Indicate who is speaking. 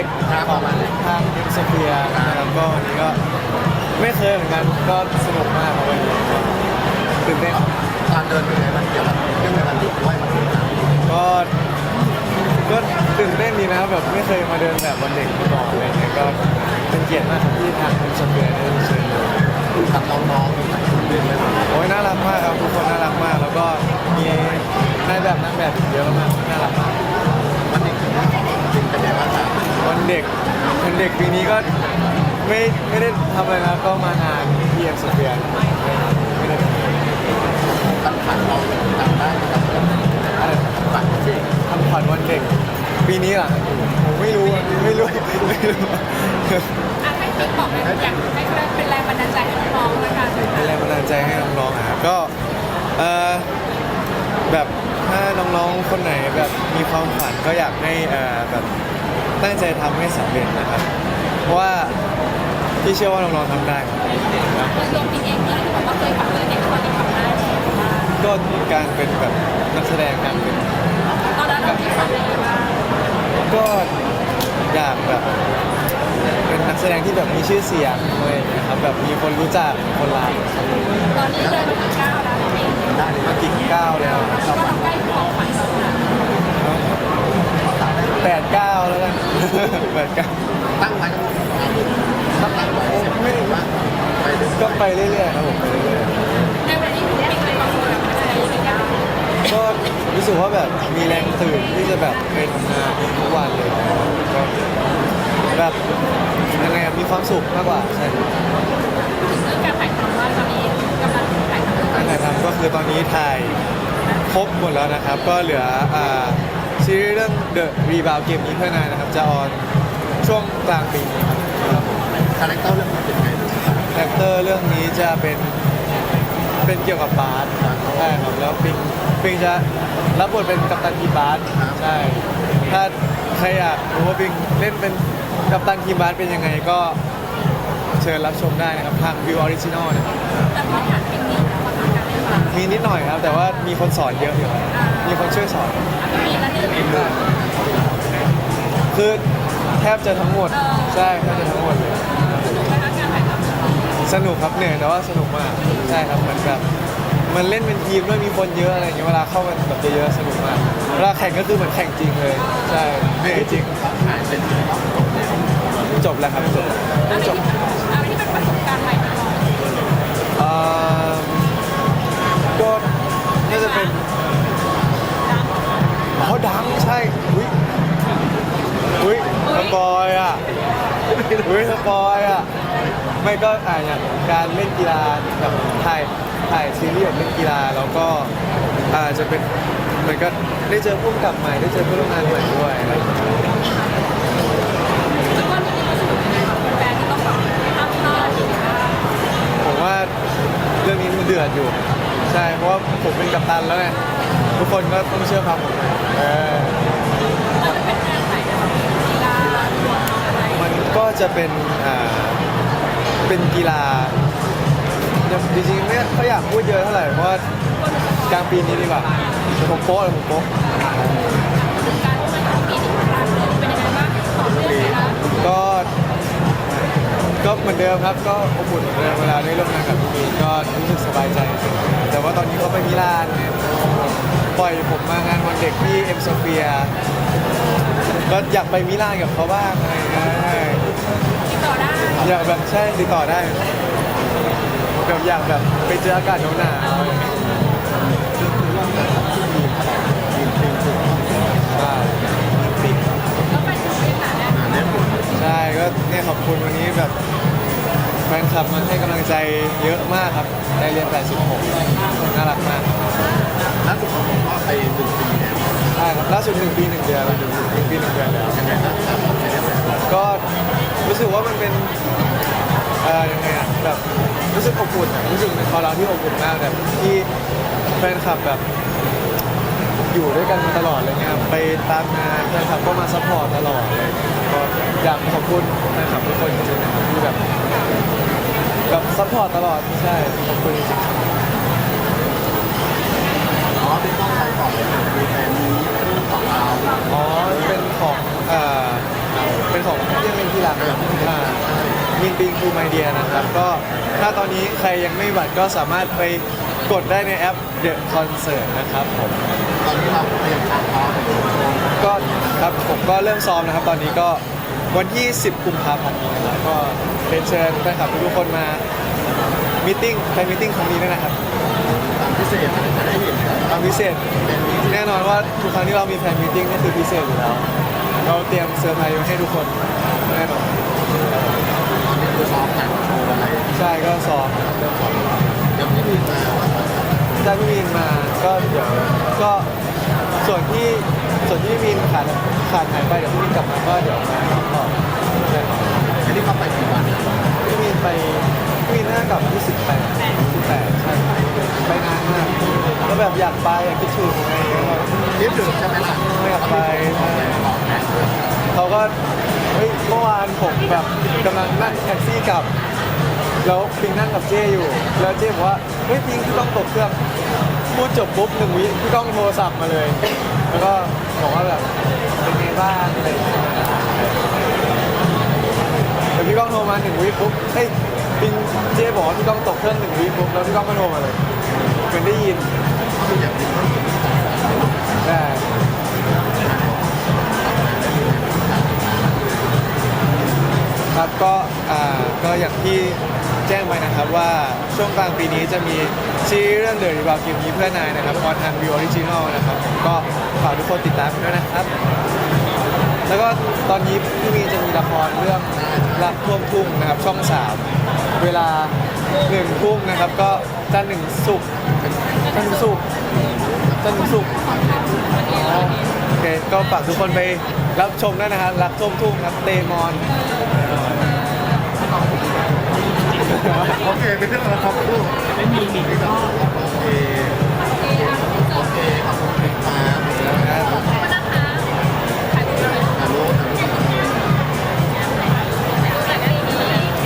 Speaker 1: ด็กของทางเอ็มสเฟียนะครับก็วันนี้ก็ไม่เคยเหมือนกันก็สนุกมากครับวันนี้ตื่นเต้น
Speaker 2: ตอนเดินเป็นไงบ้างเกี่ยวกับเรื่องในวันที่ไหวมาถึงน
Speaker 1: ก็ก็ตื่นเต้นดีนะครับแบบไม่เคยมาเดินแบบวันเด็กมาก่อนอะไรเงี้ยก็เป็นเกียรติมากที่ทางเอ็มสเฟียได้เชิญมา
Speaker 2: กับน้องๆในเรื่องเลย
Speaker 1: โอ้ยน่ารักมากครับทุกคนน่ารักมาก แล้วก็มีนายแบบนางแบบเยอะมาก
Speaker 2: เด็ก
Speaker 1: วันเด็กปีนี้ก็ไม่ไม่ได้ทำอะไรนะก็มางานที่เอ็มสเฟียไม่ได้
Speaker 2: ตั้งฝันเราจำได้ไหมครับ
Speaker 1: อะไร
Speaker 2: ฝันจริง
Speaker 1: ทำขวัญวันเด็ก ปีนี้เหรอผมไม่รู้อะไม่รู้ไม่รู้
Speaker 3: อะให้ติ๊กบอกเลยอยากให้เป็นแรงบันดาลใจให้น้องๆละกัน
Speaker 1: เป็นแรงบันดาลใจให้น้องๆอะก็เออแบบถ้าน้องๆคนไหนแบบมีความฝันก็อยากให้เออแบบ ตั้งใจทำให้สำเร็จนะครับ เพราะว่าพี่เชื่อว่าน้องๆทำได้ครับ
Speaker 3: โดยรวมติ๊กเองเนี่ยที่บอกว่าเคยฝันเลยเนี่ยตอนนี้ทำได้ใช่ไหม
Speaker 1: ก็การเป็นแบบนักแสดงการเป็น
Speaker 3: ตอนนั้นเราที่ฝันเลยว่า
Speaker 1: ก็อยากแบบเป็นนักแสดงที่แบบมีชื่อเสียงอะไรอย่างเงี้ยครับแบบมีคนรู้จักคนรัก
Speaker 3: ตอนนี้เดินมาถึงเก้าแล้วเอง
Speaker 2: ได้เลย
Speaker 1: มากี่ก้าวแล้ว
Speaker 3: ก็ต้องใกล้ของฝันแล้วนะ
Speaker 1: แปดเก้าแล้วกันแปดเก้า
Speaker 2: ตั้งไว้ตั้งไว้ไม่ได้ว่าไปเรื่อย
Speaker 1: ก็ไปเรื่อยๆครับผมไปเรื่อย
Speaker 3: ในวันนี้ติ๊กเคยบอกว่าอะไรอย่างเงี้ย
Speaker 1: ๆก็รู้สึกว่าแบบมีแรงตื่นที่จะแบบไปทำงานทุกวันเลยก็แบบยังไงอะมีความสุขมากกว่าใช่
Speaker 3: เรื่องการถ่ายทำว่าตอนนี้กำลังถ่ายทำเรื่อง
Speaker 1: การถ่ายทำก็คือตอนนี้ถ่ายครบหมดแล้วนะครับ ก็เหลืออ่า ซีรีส์เรื่อง The Rebound เกมนี้เพื่อนนายนะครับ จะออนช่วงกลางปีนี้ครับ
Speaker 2: คาแรคเตอร์เรื่องนี้เป็นไง
Speaker 1: คาแรคเตอร์เรื่องนี้จะเป็นเป็นเกี่ยวกับบาสใช่ครับแล้วปิงปิงจะรับบทเป็นกัปตันทีมบาสใช่ถ้าใครอยากรู้ว่าปิงเล่นเป็นกัปตันทีมบาสเป็นยังไงก็เชิญรับชมได้นะครับ ทางวิวออริจินอลนะครับ
Speaker 3: แต่พอถ่าย มา
Speaker 1: มีนิดหน่อยครับ แต่ว่ามีคนสอนเยอะอยู่ครับมีคนช่วยสอน
Speaker 3: มีแล้วเนี่ย
Speaker 1: คือแทบจะทั้งหมด
Speaker 3: เออ
Speaker 1: ใช่แทบจะทั้งหมดเลย
Speaker 3: สนุกไหมคะการถ่ายทำ
Speaker 1: สนุกครับเหนื่อยแต่ว่าสนุกมากใช่ครับเหมือนแบบมันเล่นเป็นทีมด้วยมีคนเยอะอะไรอย่างเงี้ยเวลาเข้ากันแบบเยอะๆสนุกมากเวลาแข่งก็คือเหมือนแข่งจริงเลย ใช่เหนื่อยจริง
Speaker 2: ถ่ายเป็นที่ต้องจบแล้ว
Speaker 1: จบแล้วครับจบแล้ว
Speaker 3: อะไร
Speaker 1: จ
Speaker 3: ที่
Speaker 1: บ
Speaker 3: อะไรที่เป็นประสบการณ์ใหม่ตลอด
Speaker 1: เอ่อ ก็น่าจะเป็นเขาดังใช่อุ้ยอุ้ยสปอยอะอุ้ยสปอยอะไม่ก็อ่าอย่างการเล่นกีฬาแบบถ่ายถ่ายซีรีส์แบบเล่นกีฬาแล้วก็อาจจะเป็นเหมือนก็ได้เจอผู้กำกับใหม่ได้เจอผู้ร่วมงานใหม่ด้วยอะไรอย่างเงี้ย
Speaker 3: คิดว่ามีความสนุกยังไงของแฟนที่ต้องแบบห้ามพลาดอีกนะ
Speaker 1: ผมว่าเรื่องนี้มันเดือดอยู่ ใช่เพราะว่าผมเป็นกัปตันแล้วไงทุกคนก็ต้องเชื่อฟังผมเออ
Speaker 3: มันเป็นงานไหนนะครับ
Speaker 1: มันก็จะเป็นอ่าเป็นกีฬาจริงๆไม่ค่อยอยากพูดเยอะเท่าไหร่เพราะว่ากลางปีนี้ดีกว่าผมโป๊ะเลยผมโป๊ะ ดิมครับก็อบอุ่นเหมือนเดิมเวลาได้ร่วมงานกับพี่มีนก็รู้สึกสบายใจแต่ว่าตอนนี้เขาไปมิลานเนี่ยปล่อยผมมางานวันเด็กที่เอ็มโซเฟียก็อยากไปมิลานกับเขาบ้างอะไรอย่างเงี้ยใช่
Speaker 3: ติดต่อได้
Speaker 1: อยากแบบใช่ติดต่อได้แบบอยากแบบไปเจออากาศหนาวๆ ให้กำลังใจเยอะมากครับ ได้เรียน86น่ารักมาก
Speaker 2: ล่าสุดผมก็ไปหนึ่งปีแล้ว
Speaker 1: ใช่ครับล่าสุดหนึ่งปีหนึ่งเดือนแล้วหนึ่งปีหนึ่งเดือนแล้ว
Speaker 2: ยังไงบ้างครับ
Speaker 1: ก็รู้สึกว่ามันเป็นเอ่อยังไงอะแบบรู้สึกอบอุ่นอะรู้สึกเป็นคอเราที่อบอุ่นมากแบบที่แฟนคลับแบบ อยู่ด้วยกันมาตลอดเลยเนี่ยไปตามงานแฟนคลับก็มาซัพพอร์ตตลอดเลยก็อยากขอบคุณแฟนคลับทุกคนจริงๆนะครับที่แบบ แบบซัพพอร์ตตลอดใช่ขอบคุณจริงๆ
Speaker 2: อ๋อเป็นต้องไปก่อนเลยมีแฟนมีเรื่องของเรา
Speaker 1: อ๋อเป็นของเอ่อเป็นของยังเป็นที่รักอ่ามินปิงคูไมเดียนะครับ ก็ถ้าตอนนี้ใครยังไม่มีบัตรก็สามารถไปกดได้ในแอป The Concert นะครับผม
Speaker 2: ตอนนี้เราเตรียมความพร้อม
Speaker 1: ก็ครับผมก็เริ่มซ้อมนะครับ ตอนนี้ก็ วันที่ 10 กุมภาพันธ์นี้นะครับก็เรียนเชิญแฟนคลับทุกๆคนมามิ팅แฟนมิ팅ครั้งนี้ด้วยนะครับ
Speaker 2: พิเศษจะได้เห็น
Speaker 1: ความพิเศษ
Speaker 2: เป็น
Speaker 1: แน่นอนว่าทุกครั้งที่เรามีแฟนมิ팅นี่คือพิเศษอยู่แล้ว เราเตรียมเซอร์ไพรส์ไว้ให้ทุกคนแน่นอน
Speaker 2: ตอนนี้คือซ้อมกันโชว์อะไร
Speaker 1: ใช่ก็ซ้อม
Speaker 2: เริ่มซ้อมเดี๋ยวพี่มีมา
Speaker 1: ได้พี่มีนมาก็เดี๋ยวก็ส่วนที่ ส่วนที่พี่มีนขาดขาดหายไปเดี๋ยวพี่มีนกลับมาก็เดี๋ยวมาต่อแน่นอน
Speaker 2: อันนี้เขาไปกี่วัน
Speaker 1: พี่มีนไปพี่มีนน่ากลับที่สิบแปดสิบแปดใช่ไปนานมากก็แบบอยากไปอยากคิดถึงอะไรอย่างเงี้ยครับ
Speaker 2: คิดถึงใช่ไหมล่ะ
Speaker 1: ไม่อยากไปใช่
Speaker 2: บอก
Speaker 1: เขาก็เฮ้ยเมื่อวานผมแบบกำลังนั่งแท็กซี่กลับ แล้วพิงนั่งกับเจ้อยู่ แล้วเจ้บอกว่าเฮ้ยพิงพี่ก้องตกเครื่องพูดจบปุ๊บหนึ่งวิพี่ก้องโทรศัพท์มาเลย แล้วก็ บอกว่าแบบเป็นไงบ้างอะไรอย่างเงี้ยแต่พี่ก้องโทรมาหนึ่งวิปุ๊บเฮ้ยพิงเจบอกว่าพี่ก้องตกเครื่องหนึ่งวิปุ๊บแล้วพี่ก้องก็โทรมาเลยเหมือนได้ยินแต่ครับก็อ่าก็อย่างที่ แจ้งไปนะครับว่าช่วงกลางปีนี้จะมีซีรีส์เรื่องเดอะรีบาวเกมนี้เพื่อนายนะครับออนทางวิวออริจินอลนะครับก็ฝากทุกคนติดตามด้วยนะครับ แล้วก็ตอนนี้พี่มีจะมีละครเรื่องรักท่วมทุ่งนะครับช่องสามเวลาหนึ่งทุ่มนะครับก็จันทร์หนึ่งศุกร์จันทร์หนึ่งศุกร์จันทร์หนึ่งศุกร์อ๋อโอเคก็ฝากทุกคนไปรับชมด้วยนะครับรักท่วมทุ่งครับเตมอน
Speaker 2: โอเคเป็นเรื่องแล้วครับลูก
Speaker 4: ไม่มีมีก็